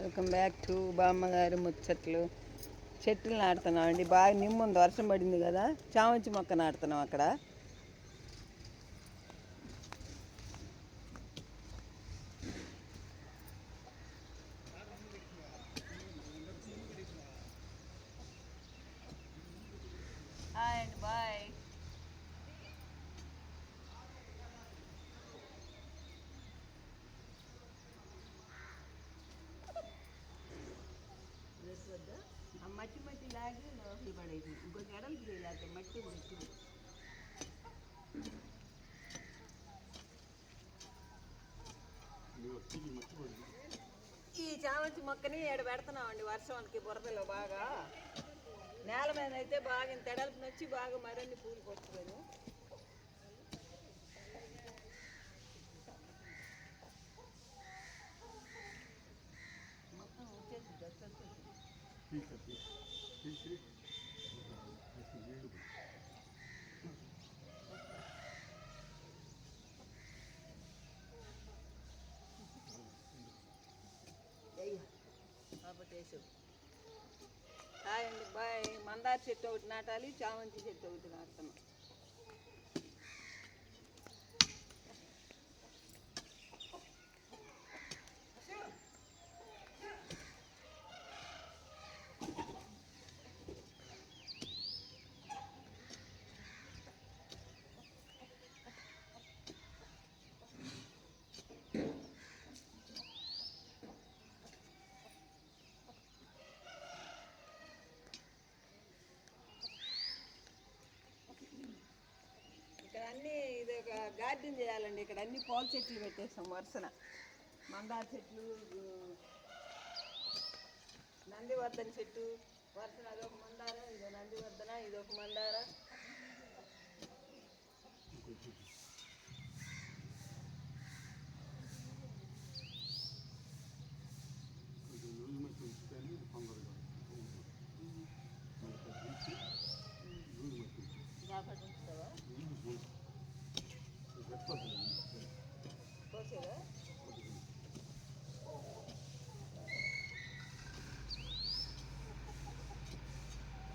Welcome back to బామ్మగారు ముచ్చట్లు. చెట్లు నాటుతున్నాం అండి బాగా నిమ్ముంది వర్షం పడింది కదా. చామంతి మొక్క నాటుతున్నాం అక్కడ హాయ్ అండి బాయ్ ఆ మట్టి మట్టి లోపలి పడేది ఇంకొక ఎడలు లేకపోతే మట్టి మట్టి ఈ చామంతి మొక్కని ఏడు పెడుతున్నామండి వర్షానికి బురదలో బాగా? నేల మీద అయితే బాగా ఇంత ఎడల్పు నచ్చి బాగా మరిన్ని పూలు కొట్టుకొని మొత్తం వచ్చేసి డ్రెస్ వచ్చేసి కాబట్టి వేసావు హాయ్ అండి బాయ్. మందార చెట్టు ఒకటి నాటాలి చామంతి చెట్టు ఒకటి నాటుతున్నాం ఇక్కడ అన్ని ఇది ఒక గార్డెన్ చేయాలండి. ఇక్కడ అన్ని పూల చెట్లు పెట్టేసాం వరుసన. మందార చెట్లు నందివర్ధన చెట్టు వరుసన అదొక మందార ఇదో నందివర్ధన ఇదొక మందార. జాగ్రత్త ఉంచుతావా కోసేదా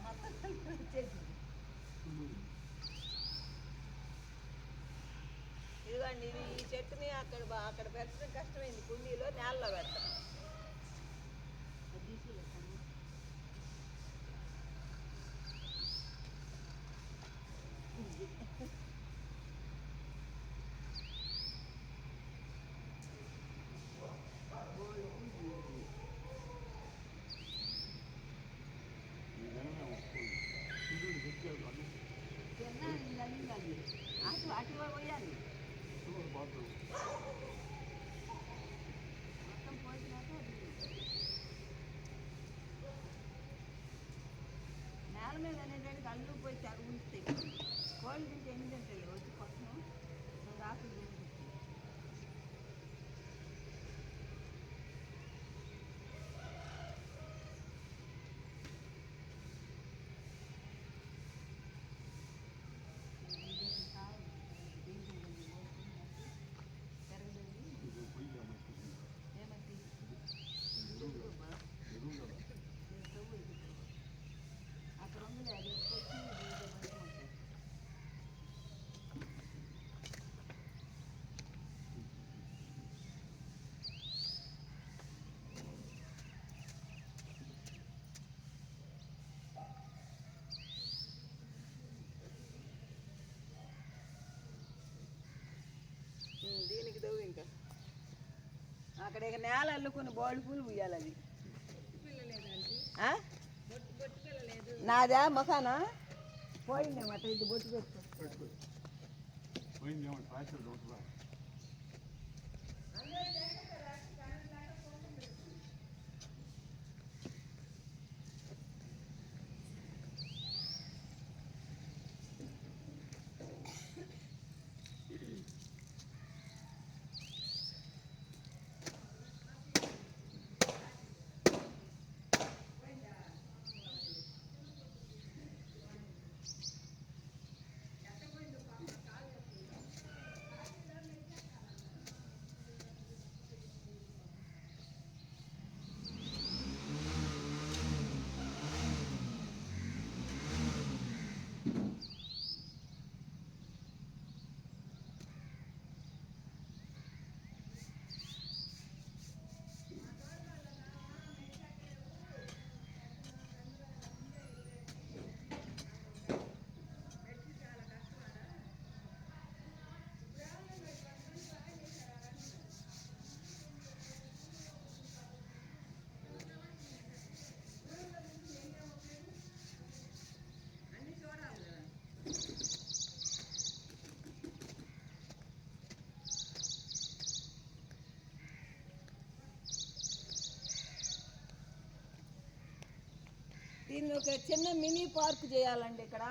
మొత్తం కలిపి వచ్చేసింది అండి ఇది ఈ చెట్టుని అక్కడ అక్కడ పెట్టడం కష్టమైంది కుండీలో నేలలో పెడతాం అటు అటు పోయాలి మొత్తం నేల మీద అనేదానికి అల్లు పోయి తెగ ఉంచుతాయి కోళ్ళు తింటే ఎన్ని తింటాయి వచ్చి పక్కన రాత్రి అక్కడ ఇక నేల అల్లుకుని బోల్డ్ పూలు పూయాలి అది. ఆ? నాదా మొఖానా పోయిందేమట ఇది బొట్టు పెట్టుకో. దీన్ని ఒక చిన్న మినీ పార్క్ చేయాలండి ఇక్కడ.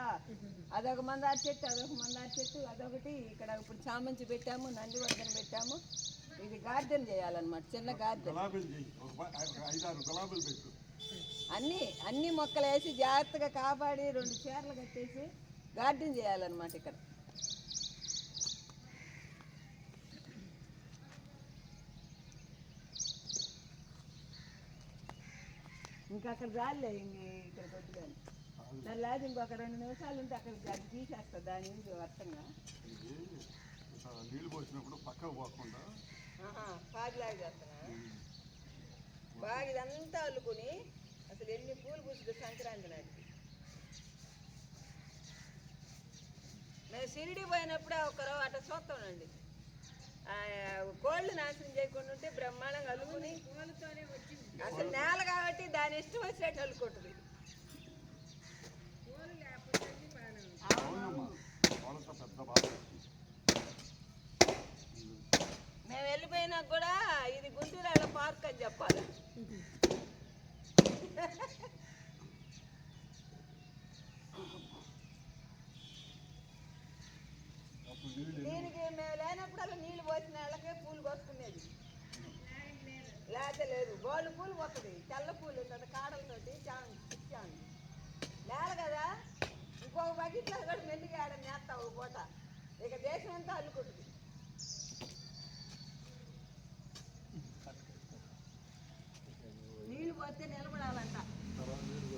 అదొక మందార చెట్టు అదొక మందార చెట్టు అదొకటి ఇక్కడ ఇప్పుడు చామంతి పెట్టాము నందివర్ధన పెట్టాము. ఇది గార్డెన్ చేయాలన్నమాట చిన్న గార్డెన్. అన్ని అన్ని మొక్కలు వేసి జాగ్రత్తగా కాపాడి రెండు చీరలు కట్టేసి గార్డెన్ చేయాలన్నమాట ఇక్కడ. ఇంకా అక్కడ జాలే ఇక్కడ కొద్దిగా. దాని లేదు ఇంకొక రెండు నిమిషాలు ఉంటే అక్కడ అది తీసేస్తా దాని నుంచి వర్తంగా ఇట్లా నీళ్ళు పోసినప్పుడు పక్కకు పోకుండా చేస్తున్నా బాగా ఇదంతా అల్లుకుని అసలు ఎన్ని పూలు పూసుడు సంక్రాంతి నాటికి. మేము షిరిడి పోయినప్పుడే ఒకరు అట్లా చూస్తామండి ఆ, కోళ్ళు నాశనం చేయకుండా ఉంటే బ్రహ్మాండంగా అల్లుకుని అసలు నేల కాబట్టి దాని ఇష్టం వచ్చినట్టు బాధ మేము వెళ్ళిపోయినా కూడా ఇది గుంటూరు పార్క్ అని చెప్పాలి. దీనికి మేము లేనప్పుడల్లా నీళ్ళు పోసిన వాళ్ళకే పూలు కోసుకునేది. లేకపోతే లేదు. గోల్డ్ పూలు పోతుంది. తెల్ల పూలు ఉంటుంది కాడలతోటి చాంగ్ చాంగ్ నేల కదా? ఇంకొక బకెట్లో కూడా మెల్లిగా ఆడ నేస్తావు పూట. ఇక దేశం అంతా అల్లుకుంటుంది. నీళ్ళు పోతే నిలబడాలంట. తర్వాత నీళ్ళు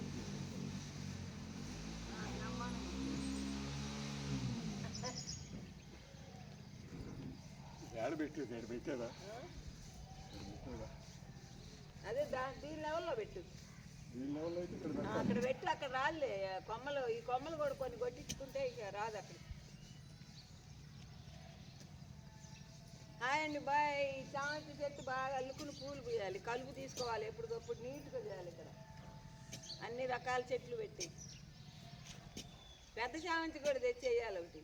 దీని లెవెల్లో పెట్టు. అక్కడ పెట్టి అక్కడ రాలే కొమ్మలు ఈ కొమ్మలు కూడా కొన్ని కొట్టించుకుంటే ఇక రాదు అక్కడ. అండి బాయ్. ఈ చామంతి చెట్టు బాగా అల్లుకుని పూలు పూయాలి. కలుపు తీసుకోవాలి ఎప్పటికప్పుడు నీట్గా చేయాలి ఇక్కడ. అన్ని రకాల చెట్లు పెట్టి పెద్ద చామంతి కూడా తెచ్చేయాలి ఒకటి.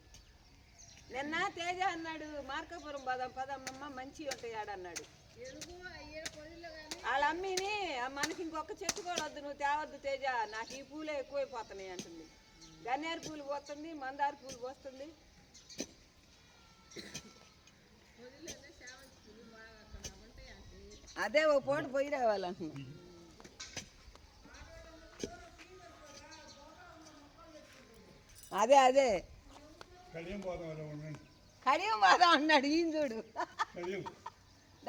నిన్న తేజ అన్నాడు మార్కాపురం పదం పదమ్మమ్మ మంచి ఉంటాయి ఆడన్నాడు వాళ్ళ అమ్మిని "ఆ, మనకి ఇంకొక చెట్టు కూడా వద్దు నువ్వు తేవద్దు తేజ నాకు ఈ పూలే ఎక్కువైపోతున్నాయి అంటుంది. గన్నేరు పూలు పోస్తుంది మందార పూలు పోస్తుంది. అదే ఓ పూట పోయి రావాలంటున్నా. అదే అదే. కడియం పోదాం బాగా అన్నాడు ఈయన చూడు.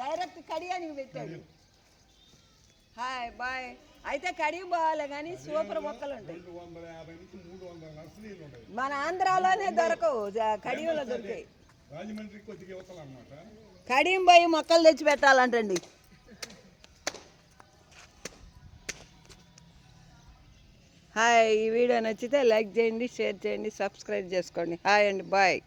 డైరెక్ట్ కడియానికి పెట్టాడు. Hi bye. అయితే కడియం పోవాలి కానీ సూపర్ మొక్కలు ఉంటాయి. మన ఆంధ్రాలోనే దొరకవు. కడియంలో దొరికాయి. కడియం పోయి మొక్కలు తెచ్చి పెట్టాలంటండి. హాయ్ ఈ వీడియో నచ్చితే లైక్ చేయండి షేర్ చేయండి సబ్స్క్రైబ్ చేసుకోండి. హాయ్ అండి బాయ్.